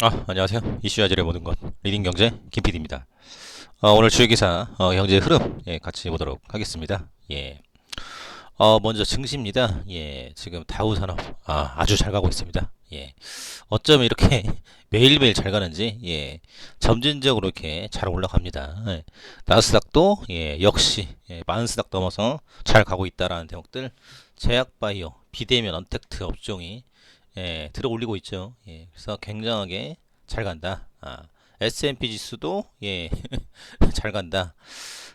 아, 안녕하세요. 이슈 화질의 모든 것 리딩 경제 김PD입니다. 어, 오늘 주요 기사 어, 경제 흐름 예, 같이 보도록 하겠습니다. 예. 어, 먼저 증시입니다. 예, 지금 다우 산업 아, 아주 잘 가고 있습니다. 예. 어쩜 이렇게 매일매일 잘 가는지 예. 점진적으로 이렇게 잘 올라갑니다. 예. 나스닥도 예, 역시 예, 만스닥 넘어서 잘 가고 있다라는 대목들 제약 바이오, 비대면 언택트 업종이 예, 들어 올리고 있죠. 예, 그래서 굉장하게 잘 간다. 아, S&P 지수도 예, 잘 간다.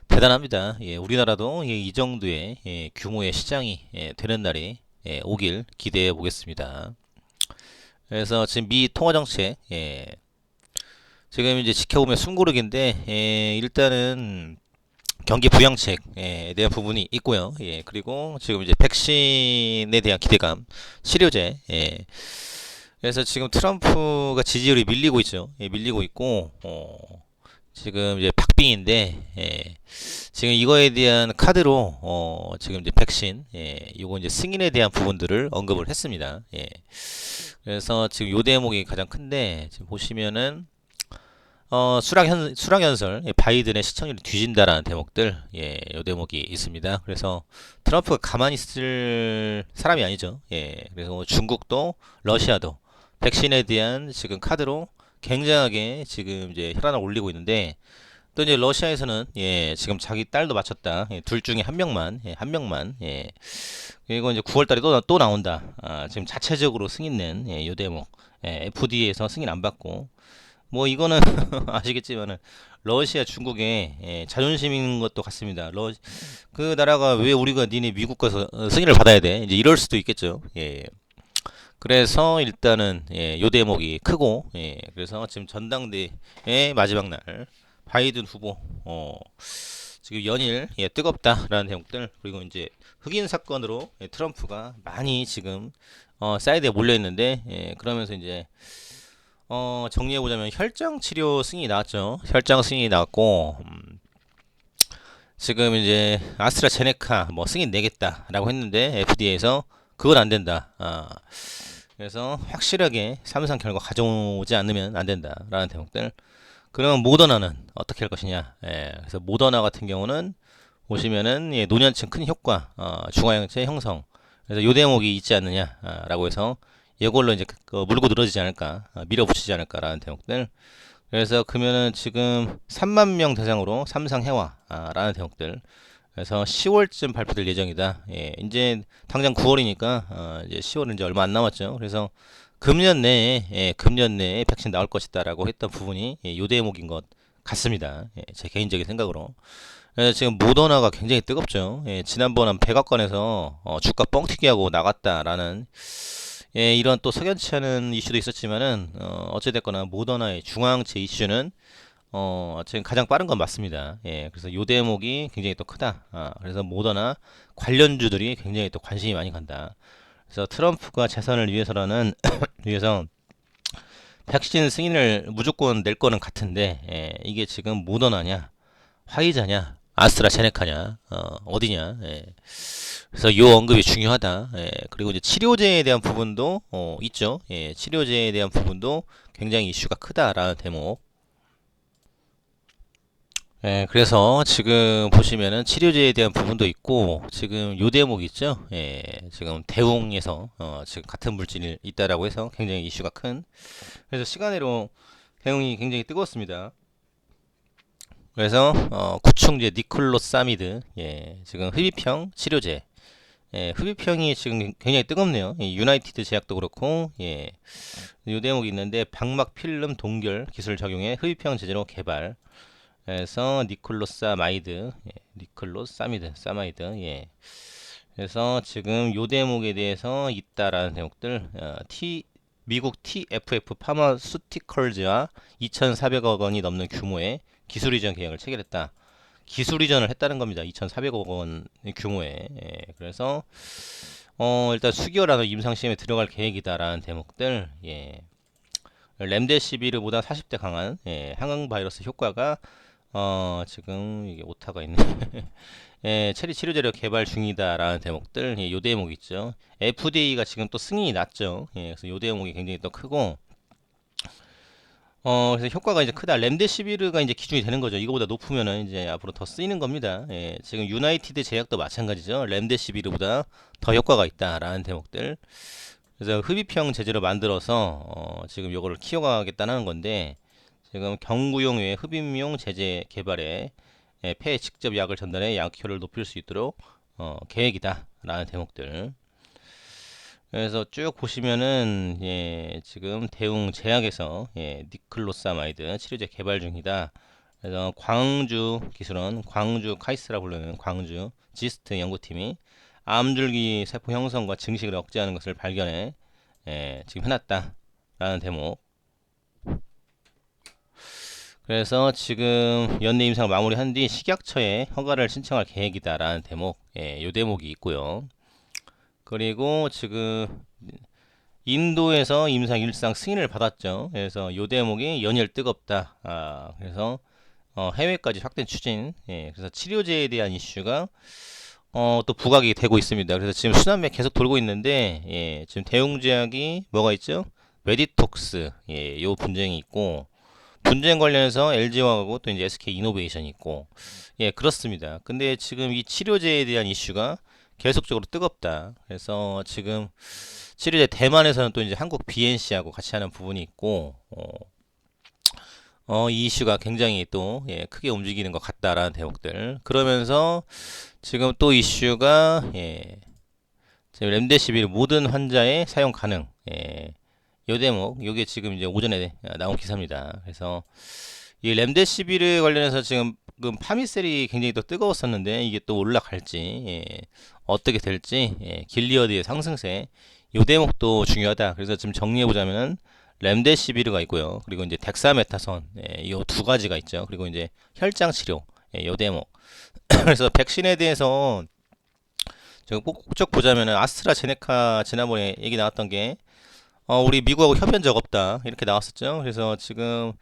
대단합니다. 예, 우리나라도 예, 이 정도의 예, 규모의 시장이 예, 되는 날이 예, 오길 기대해 보겠습니다. 그래서 지금 미 통화 정책 예, 지금 이제 지켜보면 숨고르기인데 예, 일단은 경기 부양책에 대한 부분이 있고요. 예, 그리고 지금 이제 백신에 대한 기대감, 치료제, 예. 그래서 지금 트럼프가 지지율이 밀리고 있죠. 예, 밀리고 있고, 어, 지금 이제 박빙인데, 예, 지금 이거에 대한 카드로, 어, 지금 이제 백신, 예, 요거 이제 승인에 대한 부분들을 언급을 했습니다. 예. 그래서 지금 요 대목이 가장 큰데, 지금 보시면은, 어, 수락현, 수락연설, 예, 바이든의 시청률이 뒤진다라는 대목들, 예, 요 대목이 있습니다. 그래서 트럼프가 가만히 있을 사람이 아니죠. 예, 그래서 뭐 중국도, 러시아도 백신에 대한 지금 카드로 굉장하게 지금 이제 혈안을 올리고 있는데, 또 이제 러시아에서는, 예, 지금 자기 딸도 맞췄다. 예, 둘 중에 한 명만, 예, 한 명만, 예. 그리고 이제 9월 달에 또, 나- 또 나온다. 아, 지금 자체적으로 승인 낸, 예, 요 대목. 예, FDA에서 승인 안 받고, 뭐 이거는 아시겠지만은 러시아 중국의 예, 자존심인 것도 같습니다. 러, 그 나라가 왜 우리가 니네 미국 가서 어, 승인을 받아야 돼? 이제 이럴 수도 있겠죠. 예. 그래서 일단은 예, 요 대목이 크고 예, 그래서 지금 전당대회 마지막 날 바이든 후보 어, 지금 연일 예, 뜨겁다라는 대목들 그리고 이제 흑인 사건으로 예, 트럼프가 많이 지금 어, 사이드에 몰려 있는데 예, 그러면서 이제 어, 정리해보자면 혈장 치료 승인이 나왔죠. 혈장 승인이 나왔고 음, 지금 이제 아스트라제네카 뭐 승인 내겠다라고 했는데 FDA에서 그건 안 된다. 아, 그래서 확실하게 삼상 결과 가져오지 않으면 안 된다라는 대목들. 그러면 모더나는 어떻게 할 것이냐? 예, 그래서 모더나 같은 경우는 보시면은 예, 노년층 큰 효과, 어, 중화형체 형성. 그래서 요 대목이 있지 않느냐라고 해서 이걸로 이제 그 물고 늘어지지 않을까, 아, 밀어붙이지 않을까라는 대목들. 그래서 그러면은 지금 3만 명 대상으로 삼상 해와라는 대목들. 그래서 10월쯤 발표될 예정이다. 예, 이제 당장 9월이니까 어, 이제 10월은 이제 얼마 안 남았죠. 그래서 금년 내에 예, 금년 내에 백신 나올 것이다라고 했던 부분이 예, 요 대목인 것 같습니다. 예, 제 개인적인 생각으로. 그래서 지금 모더나가 굉장히 뜨겁죠. 예, 지난번 한 백악관에서 어, 주가 뻥튀기 하고 나갔다라는 예, 이런 또 석연치 않은 이슈도 있었지만은 어, 어찌됐거나 모더나의 중앙체 이슈는 어, 지금 가장 빠른 건 맞습니다. 예, 그래서 요 대목이 굉장히 또 크다. 아, 그래서 모더나 관련주들이 굉장히 또 관심이 많이 간다. 그래서 트럼프가 재선을 위해서라는 위해서 백신 승인을 무조건 낼 거는 같은데 예, 이게 지금 모더나냐, 화이자냐, 아스트라제네카냐, 어, 어디냐. 예. 그래서 요 언급이 중요하다. 예, 그리고 이제 치료제에 대한 부분도 어, 있죠. 예, 치료제에 대한 부분도 굉장히 이슈가 크다라는 대목. 예, 그래서 지금 보시면은 치료제에 대한 부분도 있고 지금 요 대목 있죠. 예, 지금 대웅에서 어, 지금 같은 물질이 있다라고 해서 굉장히 이슈가 큰. 그래서 시간으로 대웅이 굉장히 뜨거웠습니다. 그래서 어, 구충제 니클로사미드, 예, 지금 흡입형 치료제. 예, 흡입형이 지금 굉장히 뜨겁네요. 예, 유나이티드 제약도 그렇고, 예, 요 대목이 있는데 방막 필름 동결 기술 적용해 흡입형 제제로 개발. 그래서 니클로사마이드, 예, 니클로사미드, 사마이드, 예. 그래서 지금 요 대목에 대해서 있다라는 대목들, 어, T 미국 TFF 파마수티컬즈와 2,400억 원이 넘는 규모의 기술 이전 계약을 체결했다. 기술 이전을 했다는 겁니다. 2,400억 원 규모의. 예, 그래서 어, 일단 수기어라는 임상 시험에 들어갈 계획이다라는 대목들. 예. 렘데시비르보다 40대 강한 예, 항응 바이러스 효과가 어, 지금 이게 오타가 있네. 예, 체리 치료제로 개발 중이다라는 대목들, 예, 요 대목 있죠. FDA가 지금 또 승인이 났죠. 예, 그래서 요 대목이 굉장히 또 크고, 어, 그래서 효과가 이제 크다. 램데시비르가 이제 기준이 되는 거죠. 이거보다 높으면은 이제 앞으로 더 쓰이는 겁니다. 예, 지금 유나이티드 제약도 마찬가지죠. 램데시비르보다 더 효과가 있다라는 대목들. 그래서 흡입형 제재로 만들어서 어, 지금 요거를 키워가겠다는 건데 지금 경구용 외 흡입용 제재 개발에 예, 폐에 직접 약을 전달해 약효를 높일 수 있도록 어, 계획이다라는 대목들. 그래서 쭉 보시면은 예, 지금 대웅 제약에서 예, 니클로사마이드 치료제 개발 중이다. 그래서 광주 기술원, 광주 카이스라 부르는 광주 지스트 연구팀이 암줄기 세포 형성과 증식을 억제하는 것을 발견해 예, 지금 해놨다라는 대목. 그래서 지금 연내 임상을 마무리한 뒤 식약처에 허가를 신청할 계획이다라는 대목, 예, 요 대목이 있고요. 그리고 지금 인도에서 임상 일상 승인을 받았죠. 그래서 요 대목이 연일 뜨겁다. 아, 그래서 어, 해외까지 확대 추진. 예, 그래서 치료제에 대한 이슈가 어, 또 부각이 되고 있습니다. 그래서 지금 순환맥 계속 돌고 있는데 예, 지금 대웅제약이 뭐가 있죠? 메디톡스 예, 요 분쟁이 있고 분쟁 관련해서 LG화학하고 또 이제 SK 이노베이션이 있고 예, 그렇습니다. 근데 지금 이 치료제에 대한 이슈가 계속적으로 뜨겁다. 그래서 지금 치료제 대만에서는 또 이제 한국 BNC하고 같이 하는 부분이 있고, 어, 어, 이 이슈가 굉장히 또 예, 크게 움직이는 것 같다라는 대목들. 그러면서 지금 또 이슈가 예, 지금 렘데시비를 모든 환자에 사용 가능. 예, 요 대목, 요게 지금 이제 오전에 나온 기사입니다. 그래서 이 렘데시비를 관련해서 지금 그 파미셀이 굉장히 또 뜨거웠었는데 이게 또 올라갈지 예, 어떻게 될지 예, 길리어드의 상승세 요 대목도 중요하다. 그래서 지금 정리해 보자면은 렘데시비르가 있고요. 그리고 이제 덱사메타손 예, 요두 가지가 있죠. 그리고 이제 혈장 치료 예, 요 대목. 그래서 백신에 대해서 꼭쭉 보자면은 아스트라제네카 지난번에 얘기 나왔던 게 어, 우리 미국하고 협연 적 없다 이렇게 나왔었죠. 그래서 지금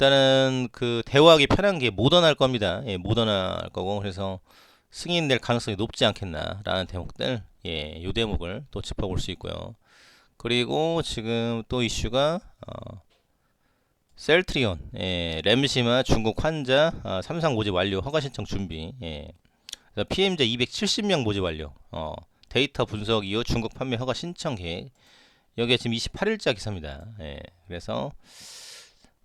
일단은 그 대화하기 편한 게 모던할 겁니다. 예, 모던할 거고 그래서 승인될 가능성이 높지 않겠나라는 대목들 예, 요 대목을 또 짚어볼 수 있고요. 그리고 지금 또 이슈가 어, 셀트리온 예, 램시마 중국 환자 어, 삼상 모집 완료 허가 신청 준비 예, PM자 270명 모집 완료 어, 데이터 분석 이후 중국 판매 허가 신청 계획 여기에 지금 28일자 기사입니다. 예, 그래서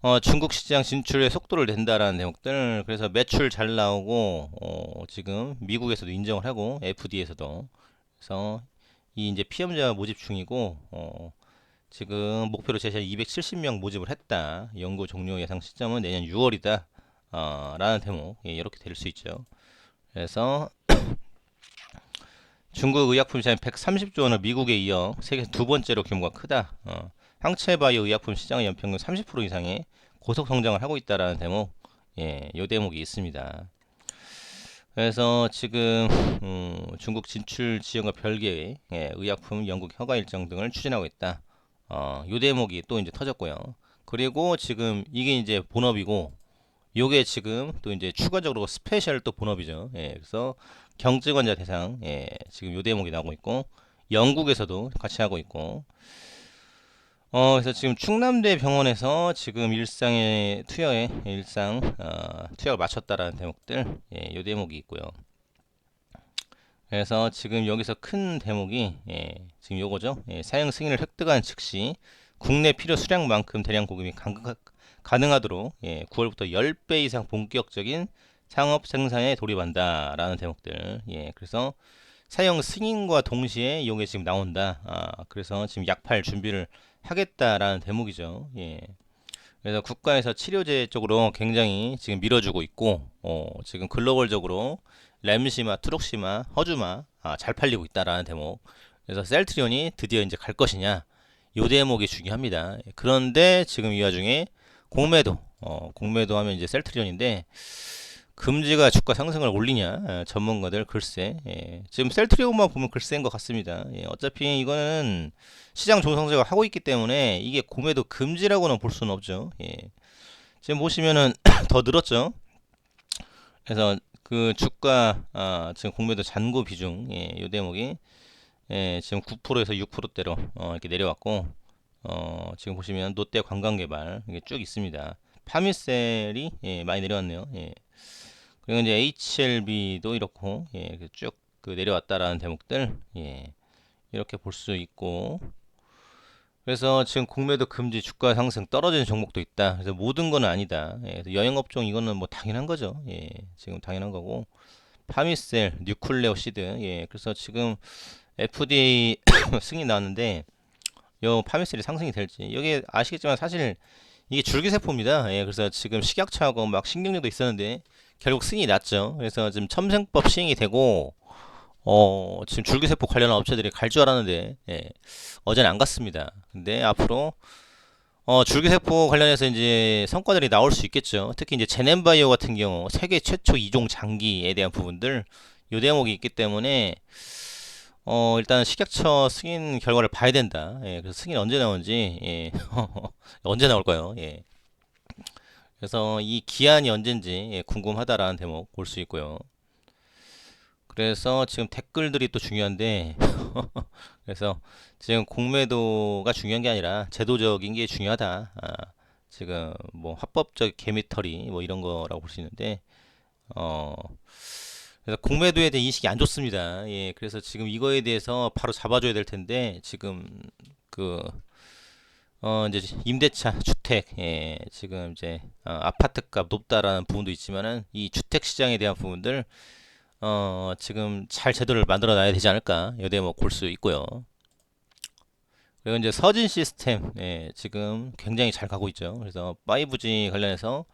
어, 중국 시장 진출에 속도를 낸다라는 내용들. 그래서 매출 잘 나오고 어, 지금 미국에서도 인정을 하고 FD에서도. 그래서 이 이제 피험자 모집 중이고 어, 지금 목표로 제시한 270명 모집을 했다. 연구 종료 예상 시점은 내년 6월이다. 어, 라는 대목. 예, 이렇게 될 수 있죠. 그래서 중국 의약품 시장 130조 원을 미국에 이어 세계 두 번째로 규모가 크다. 어, 항체 바이오 의약품 시장의 연평균 30% 이상의 고속 성장을 하고 있다라는 대목, 예, 요 대목이 있습니다. 그래서 지금 음, 중국 진출 지원과 별개의 예, 의약품 영국 허가 일정 등을 추진하고 있다. 어, 요 대목이 또 이제 터졌고요. 그리고 지금 이게 이제 본업이고 요게 지금 또 이제 추가적으로 스페셜 또 본업이죠. 예, 그래서 경증 환자 대상 예, 지금 요 대목이 나오고 있고 영국에서도 같이 하고 있고 어, 그래서 지금 충남대 병원에서 지금 일상의 투여에 일상 어, 투여를 마쳤다라는 대목들, 예, 요 대목이 있고요. 그래서 지금 여기서 큰 대목이 예, 지금 요거죠. 예, 사용 승인을 획득한 즉시 국내 필요 수량만큼 대량 공급이 가능하도록 예, 9월부터 10배 이상 본격적인 상업 생산에 돌입한다라는 대목들. 예, 그래서 사용 승인과 동시에 요게 지금 나온다. 아, 그래서 지금 약팔 준비를 하겠다라는 대목이죠. 예. 그래서 국가에서 치료제 쪽으로 굉장히 지금 밀어주고 있고, 어, 지금 글로벌적으로 램시마, 트록시마, 허주마 아, 잘 팔리고 있다라는 대목. 그래서 셀트리온이 드디어 이제 갈 것이냐, 요 대목이 중요합니다. 그런데 지금 이 와중에 공매도, 어, 공매도 하면 이제 셀트리온인데 금지가 주가 상승을 올리냐 예, 전문가들 글쎄 예. 지금 셀트리온만 보면 글쎄인 것 같습니다 예. 어차피 이거는 시장 조성제가 하고 있기 때문에 이게 공매도 금지라고는 볼 수는 없죠 예. 지금 보시면은 더 늘었죠 그래서 그 주가 아, 지금 공매도 잔고 비중 예, 요 대목이 예, 지금 9%에서 6%대로 어, 이렇게 내려왔고 어, 지금 보시면 롯데 관광개발 이게 쭉 있습니다. 파미셀이 예, 많이 내려왔네요. 예. 그리고 이제 HLB도 이렇고 예, 쭉그 내려왔다라는 대목들 예, 이렇게 볼 수 있고 그래서 지금 공매도 금지 주가 상승 떨어지는 종목도 있다. 그래서 모든 건 아니다. 예, 그래서 여행업종 이거는 뭐 당연한 거죠. 예, 지금 당연한 거고 파미셀, 뉴클레오 시드 예, 그래서 지금 FDA 승인 나왔는데 요 파미셀이 상승이 될지 여기 아시겠지만 사실 이게 줄기세포입니다. 예, 그래서 지금 식약처하고 막 신경제도 있었는데 결국 승인이 났죠. 그래서 지금 첨생법 시행이 되고 어, 지금 줄기세포 관련한 업체들이 갈 줄 알았는데 예, 어제는 안 갔습니다. 근데 앞으로 어, 줄기세포 관련해서 이제 성과들이 나올 수 있겠죠. 특히 이제 제넨바이오 같은 경우 세계 최초 이종 장기에 대한 부분들 요 대목이 있기 때문에 어, 일단 식약처 승인 결과를 봐야 된다. 예, 그래서 승인 언제 나오는지, 예, 언제 나올까요? 예. 그래서 이 기한이 언젠지 예, 궁금하다라는 대목 볼 수 있고요. 그래서 지금 댓글들이 또 중요한데, 그래서 지금 공매도가 중요한 게 아니라 제도적인 게 중요하다. 아, 지금 뭐 합법적 개미털이 뭐 이런 거라고 볼 수 있는데, 어, 그래서 공매도에 대한 인식이 안 좋습니다. 예, 그래서 지금 이거에 대해서 바로 잡아줘야 될 텐데 지금 그 어, 이제 임대차 주택 예, 지금 이제 어, 아파트값 높다라는 부분도 있지만은 이 주택 시장에 대한 부분들 어, 지금 잘 제도를 만들어 놔야 되지 않을까 이 대목 볼 수 있고요. 그리고 이제 서진 시스템 예, 지금 굉장히 잘 가고 있죠. 그래서 5G 관련해서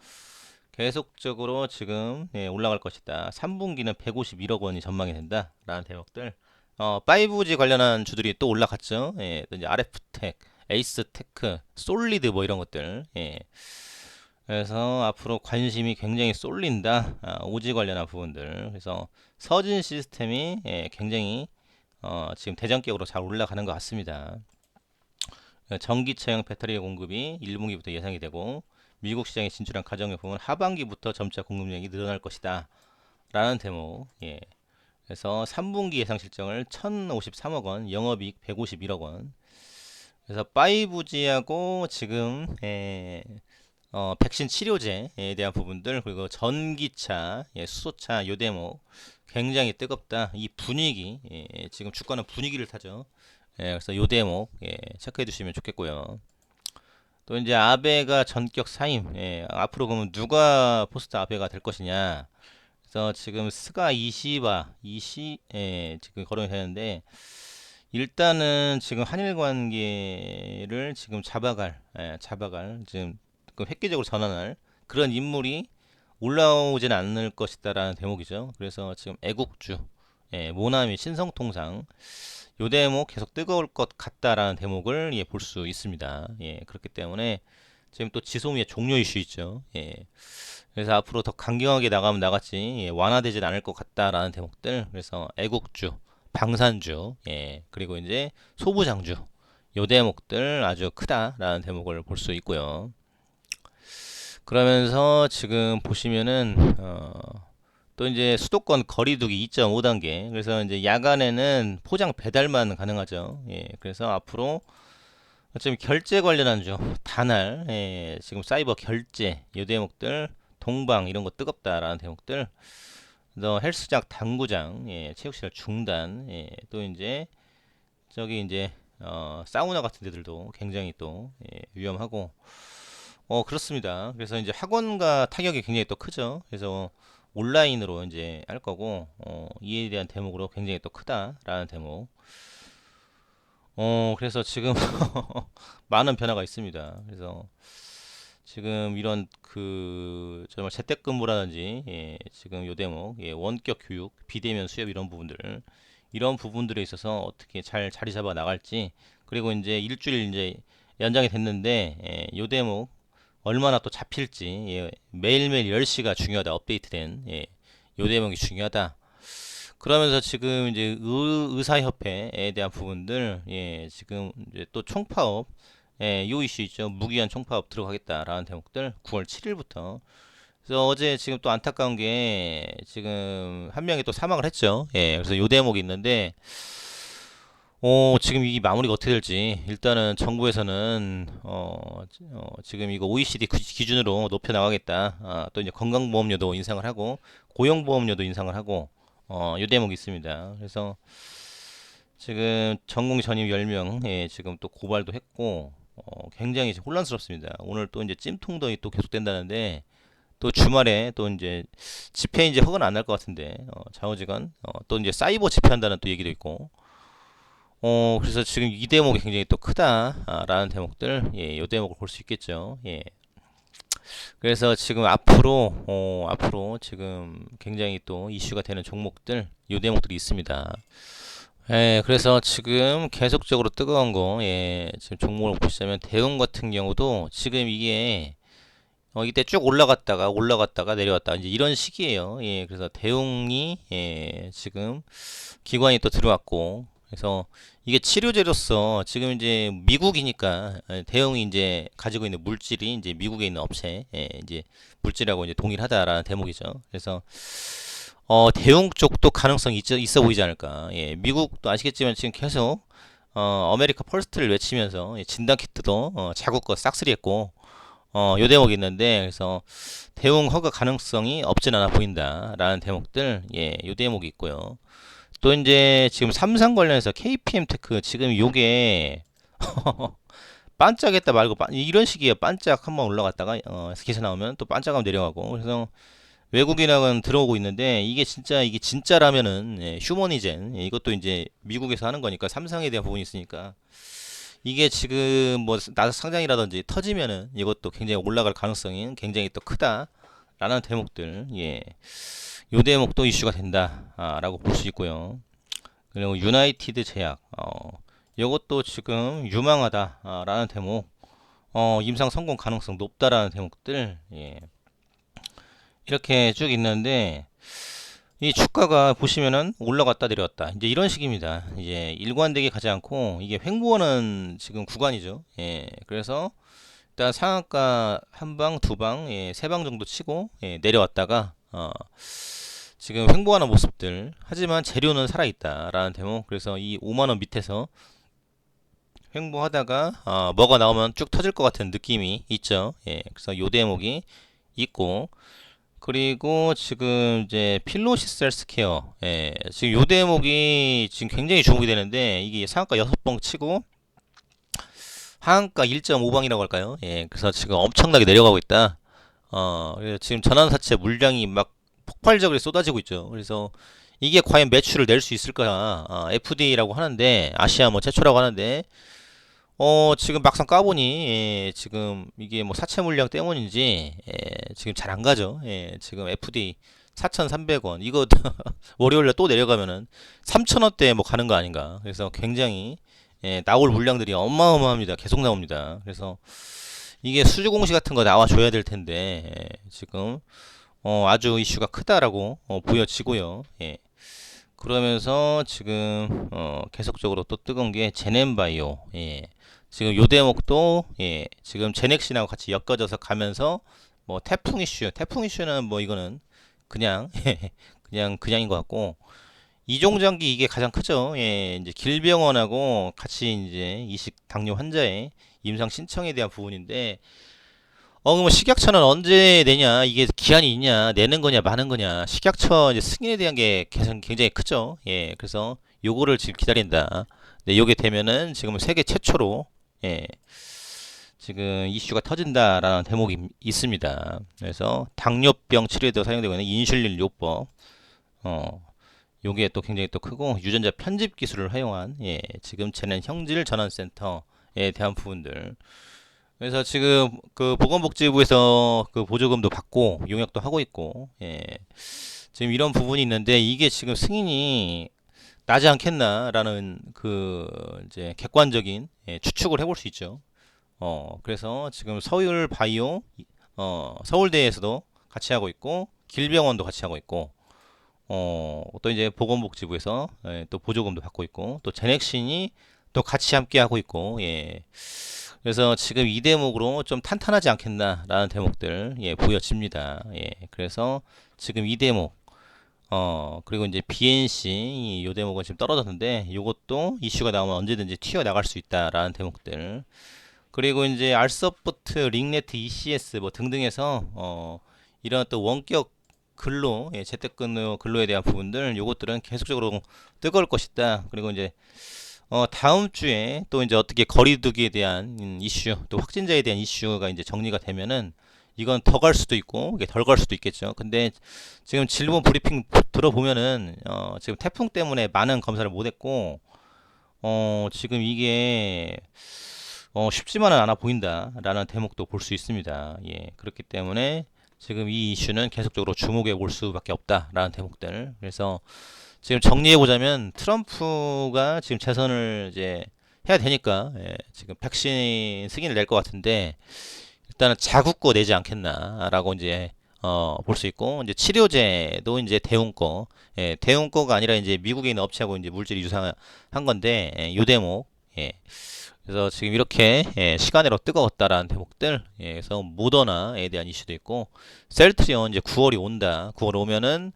계속적으로 지금 예, 올라갈 것이다. 3분기는 151억 원이 전망이 된다. 라는 대목들. 어, 5G 관련한 주들이 또 올라갔죠. 예, 또 이제 RF텍, 에이스테크, 솔리드 뭐 이런 것들. 예. 그래서 앞으로 관심이 굉장히 쏠린다. 아, 오지 관련한 부분들. 그래서 서진 시스템이 예, 굉장히 어, 지금 대전격으로 잘 올라가는 것 같습니다. 전기차용 배터리 공급이 1분기부터 예상이 되고 미국 시장에 진출한 가정용품은 하반기부터 점차 공급량이 늘어날 것이다. 라는 대목. 예. 그래서 3분기 예상 실적을 1,053억 원, 영업이익 151억 원. 그래서 5G하고 지금 예, 어, 백신 치료제에 대한 부분들 그리고 전기차, 예, 수소차 요 대목 굉장히 뜨겁다. 이 분위기 예, 지금 주가는 분위기를 타죠. 예, 그래서 요 대목 예, 체크해 주시면 좋겠고요. 또 이제 아베가 전격 사임. 예, 앞으로 그러면 누가 포스트 아베가 될 것이냐. 그래서 지금 스가 이시바 이시 예, 지금 거론이 되는데 일단은 지금 한일 관계를 지금 잡아갈 예, 잡아갈 지금 그 획기적으로 전환할 그런 인물이 올라오지는 않을 것이다라는 대목이죠. 그래서 지금 애국주 예, 모나미 신성통상 요 대목 계속 뜨거울 것 같다라는 대목을 예, 볼 수 있습니다. 예, 그렇기 때문에 지금 또 지소미의 종료 이슈 있죠. 예. 그래서 앞으로 더 강경하게 나가면 나갔지 예, 완화되진 않을 것 같다라는 대목들. 그래서 애국주, 방산주, 예, 그리고 이제 소부장주 요 대목들 아주 크다라는 대목을 볼 수 있고요. 그러면서 지금 보시면은 어, 또 이제 수도권 거리두기 2.5단계. 그래서 이제 야간에는 포장 배달만 가능하죠. 예, 그래서 앞으로 지금 결제 관련한 주 단알, 예, 지금 사이버 결제 이 대목들, 동방 이런 거 뜨겁다라는 대목들, 또 헬스장 당구장, 예, 체육시설 중단, 예, 또 이제 저기 이제 어, 사우나 같은 데들도 굉장히 또 예, 위험하고, 어 그렇습니다. 그래서 이제 학원과 타격이 굉장히 또 크죠. 그래서 온라인으로 이제 할 거고 어, 이에 대한 대목으로 굉장히 또 크다라는 대목. 어 그래서 지금 많은 변화가 있습니다. 그래서 지금 이런 그 정말 재택근무라든지 예, 지금 요 대목 예, 원격 교육, 비대면 수업 이런 부분들 이런 부분들에 있어서 어떻게 잘 자리 잡아 나갈지 그리고 이제 일주일 이제 연장이 됐는데 예, 요 대목 얼마나 또 잡힐지 예, 매일매일 10시가 중요하다 업데이트된 예, 요 대목이 중요하다. 그러면서 지금 이제 의, 사협회에 대한 부분들 예, 지금 이제 또 총파업 예, 요 이슈 있죠. 무기한 총파업 들어가겠다라는 대목들 9월 7일부터. 그래서 어제 지금 또 안타까운 게 지금 한 명이 또 사망을 했죠. 예, 그래서 요 대목이 있는데 어, 지금 이 마무리가 어떻게 될지 일단은 정부에서는 어, 어, 지금 이거 OECD 기- 기준으로 높여 나가겠다. 아, 또 이제 건강보험료도 인상을 하고 고용보험료도 인상을 하고 어, 요 대목이 있습니다. 그래서 지금 전공 전입 10명 예, 지금 또 고발도 했고 어, 굉장히 혼란스럽습니다. 오늘 또 이제 찜통더위 또 계속된다는데 또 주말에 또 이제 집회 이제 허가는 안 날 것 같은데 어, 좌우지간 어, 또 이제 사이버 집회한다는 또 얘기도 있고 어, 그래서 지금 이 대목이 굉장히 또 크다라는 대목들, 예, 요 대목을 볼 수 있겠죠. 예. 그래서 지금 앞으로, 어, 앞으로 지금 굉장히 또 이슈가 되는 종목들, 요 대목들이 있습니다. 예, 그래서 지금 계속적으로 뜨거운 거, 예, 지금 종목을 보시자면 대웅 같은 경우도 지금 이게 어, 이때 쭉 올라갔다가 올라갔다가 내려왔다 이제 이런 식이에요. 예, 그래서 대웅이 예, 지금 기관이 또 들어왔고 그래서 이게 치료제로서 지금 이제 미국이니까 예, 대웅이 이제 가지고 있는 물질이 이제 미국에 있는 업체 예, 이제 물질하고 이제 동일하다라는 대목이죠. 그래서 어, 대웅 쪽도 가능성이 있어, 있어 보이지 않을까. 예, 미국도 아시겠지만 지금 계속 어, 아메리카 펄스트를 외치면서 예, 진단 키트도 어, 자국 거 싹쓸이 했고 어, 요 대목이 있는데 그래서 대웅 허가 가능성이 없진 않아 보인다라는 대목들 예, 요 대목이 있고요. 또 이제 지금 삼성 관련해서 KPM 테크 지금 요게 반짝했다 말고 반- 이런 식이에요. 반짝 한번 올라갔다가 어, 기사 나오면 또 반짝하면 내려가고 그래서 외국인하고는 들어오고 있는데 이게 진짜 이게 진짜라면은 예, 휴머니젠 예, 이것도 이제 미국에서 하는 거니까 삼성에 대한 부분이 있으니까 이게 지금 뭐 나스 상장이라든지 터지면은 이것도 굉장히 올라갈 가능성이 굉장히 또 크다라는 대목들 예. 요 대목도 이슈가 된다라고 볼 수 있고요. 그리고 유나이티드 제약 어 요것도 지금 유망하다라는 대목 어 임상 성공 가능성 높다라는 대목들 예. 이렇게 쭉 있는데 이 주가가 보시면은 올라갔다 내려왔다 이제 이런 식입니다. 이제 일관되게 가지 않고 이게 횡보하는 지금 구간이죠. 예. 그래서 일단 상한가 한 방, 두 방, 예, 세 방 정도 치고 예, 내려왔다가 어 지금 횡보하는 모습들. 하지만 재료는 살아있다라는 대목. 그래서 이 5만원 밑에서 횡보하다가 어, 뭐가 나오면 쭉 터질 것 같은 느낌이 있죠. 예, 그래서 요 대목이 있고. 그리고 지금 이제 필로시스 헬스케어. 예, 지금 요 대목이 지금 굉장히 주목이 되는데 이게 상한가 6번 치고 하한가 1.5방이라고 할까요? 예, 그래서 지금 엄청나게 내려가고 있다. 어, 그래서 지금 전환사채 물량이 막 폭발적으로 쏟아지고 있죠. 그래서 이게 과연 매출을 낼 수 있을까? 아, FDA라고 하는데 아시아 뭐 최초라고 하는데 어 지금 막상 까보니 예, 지금 이게 뭐 사채 물량 때문인지 예, 지금 잘 안 가죠. 예, 지금 FD 4,300원 이거 월요일에 또 내려가면은 3,000원대에 뭐 가는 거 아닌가? 그래서 굉장히 예, 나올 물량들이 어마어마합니다. 계속 나옵니다. 그래서 이게 수주 공시 같은 거 나와줘야 될 텐데 예, 지금 어, 아주 이슈가 크다라고 어, 보여지고요. 예. 그러면서 지금 어, 계속적으로 또 뜨거운 게 제넨바이오. 예. 지금 요 대목도 예. 지금 제넥신하고 같이 엮어져서 가면서 뭐 태풍 이슈, 태풍 이슈는 뭐 이거는 그냥 그냥 그냥인 것 같고 이종장기 이게 가장 크죠. 예. 이제 길병원하고 같이 이제 이식 당뇨 환자의 임상 신청에 대한 부분인데 어, 그럼 식약처는 언제 내냐? 이게 기한이 있냐? 내는 거냐, 마는 거냐? 식약처 이제 승인에 대한 게 굉장히 크죠. 예, 그래서 요거를 지금 기다린다. 네, 요게 되면은 지금 세계 최초로 예, 지금 이슈가 터진다라는 대목이 있습니다. 그래서 당뇨병 치료에도 사용되고 있는 인슐린 요법, 어, 요게 또 굉장히 또 크고 유전자 편집 기술을 활용한 예, 지금 쟤는 형질 전환 센터에 대한 부분들. 그래서 지금 그 보건복지부에서 그 보조금도 받고 용역도 하고 있고 예. 지금 이런 부분이 있는데 이게 지금 승인이 나지 않겠나라는 그 이제 객관적인 예, 추측을 해볼 수 있죠. 어 그래서 지금 서울 바이오 어 서울대에서도 같이 하고 있고 길병원도 같이 하고 있고 어 또 이제 보건복지부에서 예, 또 보조금도 받고 있고 또 제넥신이 또 같이 함께 하고 있고 예. 그래서 지금 이 대목으로 좀 탄탄하지 않겠나라는 대목들 예, 보여집니다. 예, 그래서 지금 이 대목 어, 그리고 이제 BNC 요 대목은 지금 떨어졌는데 요것도 이슈가 나오면 언제든지 튀어 나갈 수 있다라는 대목들. 그리고 이제 알서프트, 링네트, ECS 뭐 등등해서 어, 이런 또 원격 근로, 예, 재택근로 근로에 대한 부분들 요것들은 계속적으로 뜨거울 것이다. 그리고 이제 어, 다음 주에 또 이제 어떻게 거리두기에 대한 음, 이슈, 또 확진자에 대한 이슈가 이제 정리가 되면은 이건 더 갈 수도 있고 이게 덜 갈 수도 있겠죠. 근데 지금 질문 브리핑 들어보면은 어, 지금 태풍 때문에 많은 검사를 못했고 어, 지금 이게 어, 쉽지만은 않아 보인다라는 대목도 볼 수 있습니다. 예, 그렇기 때문에 지금 이 이슈는 계속적으로 주목해 볼 수밖에 없다라는 대목들. 그래서 지금 정리해 보자면 트럼프가 지금 재선을 이제 해야 되니까 예, 지금 백신 승인을 낼 것 같은데 일단은 자국거 내지 않겠나라고 이제 어, 볼 수 있고 이제 치료제도 이제 대웅거 예, 대웅거가 아니라 이제 미국에 있는 업체하고 이제 물질이 유사한 건데 예, 요 대목 예. 그래서 지금 이렇게 예, 시간으로 뜨거웠다라는 대목들 예, 그래서 모더나에 대한 이슈도 있고 셀트리온 이제 9월이 온다 9월 오면은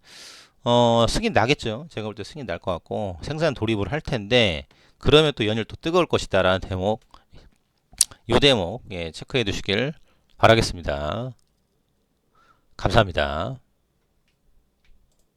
어, 승인 나겠죠. 제가 볼 때 승인 날 것 같고 생산 돌입을 할 텐데 그러면 또 연일 또 뜨거울 것이다라는 대목 요 대목 예, 체크해 두시길 바라겠습니다. 감사합니다